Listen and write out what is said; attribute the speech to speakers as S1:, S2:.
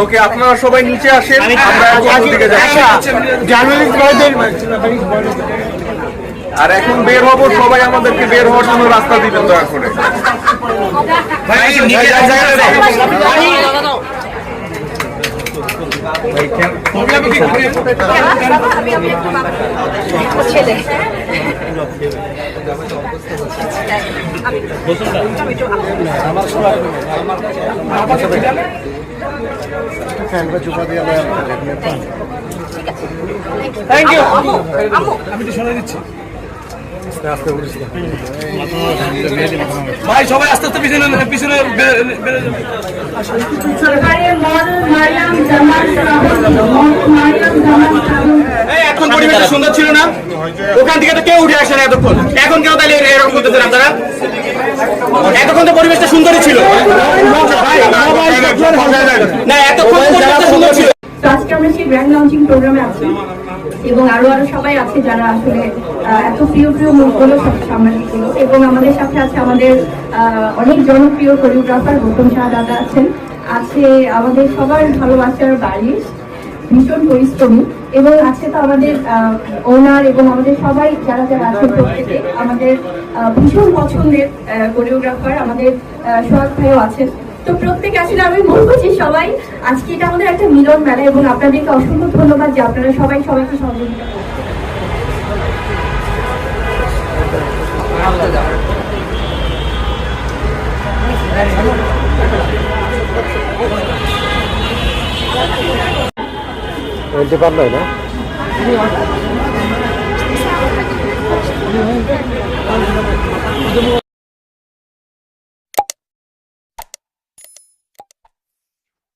S1: ওকে আপনারা সবাই নিচে আসেন
S2: ভাইদের
S1: আর এখন বের হব সবাই আমাদেরকে বের হওয়ার জন্য রাস্তা দিবেন দয়া করে।
S2: ফ্যানটা চুপা দিয়ে দেয়
S1: থ্যাংক ইউ
S3: ভাই সবাই আস্তে আস্তে পিছনে পিছনে এখন পরিবেশটা সুন্দর ছিল না? ওখান থেকে তো কেউ উঠে আসে না এতক্ষণ। এখন কেন তাহলে এরকম করতেছেন আপনারা এতক্ষণ তো পরিবেশটা সুন্দরই ছিল। না এতক্ষণ তো পরিবেশটা সুন্দর ছিল
S4: তো আজকে আমরা সেই গ্র্যান্ড লঞ্চিং প্রোগ্রামে আছি এবং আরও আরও সবাই আছে যারা আসলে এত প্রিয় প্রিয় মুখগুলো সব দিচ্ছিল এবং আমাদের সাথে আছে আমাদের অনেক জনপ্রিয় কোরিওগ্রাফার গৌতম শাহ দাদা আছেন। আছে আমাদের সবার ভালোবাসার বারিশ ভীষণ পরিশ্রমী। এবং আছে তো আমাদের ওনার এবং আমাদের সবাই যারা যারা আছে প্রত্যেকে। আমাদের ভীষণ পছন্দের কোরিওগ্রাফার আমাদের সোহাগ ভাইও আছেন। তো প্রত্যেকে আসলে আমি বলব যে সবাই, আজকে এটা আমাদের একটা মিলন মেলা এবং আপনাদেরকে অসংখ্য ধন্যবাদ যে আপনারা সবাই সবাইকে সহযোগিতা
S2: বলতে পারল না